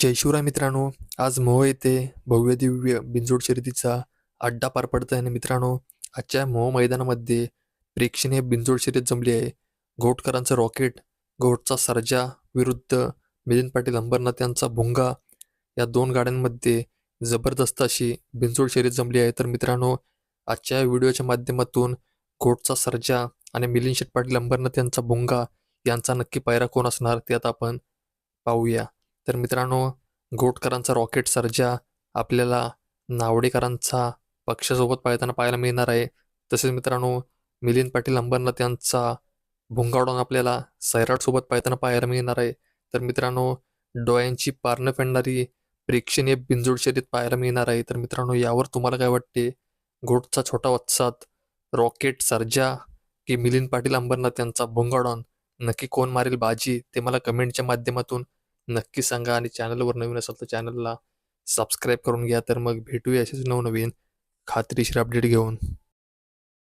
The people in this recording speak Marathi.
जयशुरा मित्रांनो आज मोह येथे भव्य दिव्य बिंजोड शर्यतीचा अड्डा पार पडत आहे आणि मित्रांनो आजच्या मोह मैदानामध्ये प्रेक्षणीय बिंजोड शर्यत जमली आहे. घोटकरांचं रॉकेट घोटचा सर्जा विरुद्ध मिलिंद पाटील अंबरनाथ यांचा भुंगा या दोन गाड्यांमध्ये जबरदस्त अशी बिंजोड शर्यत जमली आहे. तर मित्रांनो आजच्या व्हिडिओच्या माध्यमातून घोटचा सर्जा आणि मिलिंद शेठ पाटील अंबरनाथ यांचा भुंगा यांचा नक्की पायरा कोण असणार ते आता आपण पाहूया. तर मित्रांनो घोटकरांचा रॉकेट सर्जा आपल्याला नावडेकरांचा पक्षासोबत पाळताना पाहायला मिळणार आहे. तसेच मित्रांनो मिलिंद पाटील अंबरनाथ यांचा भुंगावडून आपल्याला सैराटसोबत पाळताना पाहायला मिळणार आहे. तर मित्रांनो डोळ्यांची पारणं फेडणारी प्रेक्षणीय बिंजोड शर्यत पाहायला मिळणार आहे. तर मित्रांनो यावर तुम्हाला काय वाटते? घोटचा छोटा वत्सात रॉकेट सर्जा की मिलिंद पाटील अंबरनाथ यांचा भुंगाडॉन नक्की कोण मारेल बाजी? ते मला कमेंटच्या माध्यमातून नक्की सांगा आणि चॅनलवर नवीन असाल तर चॅनलला सबस्क्राईब करून घ्या तर मग भेटूया असेच नवनवीन खात्रीशीर अपडेट घेऊन.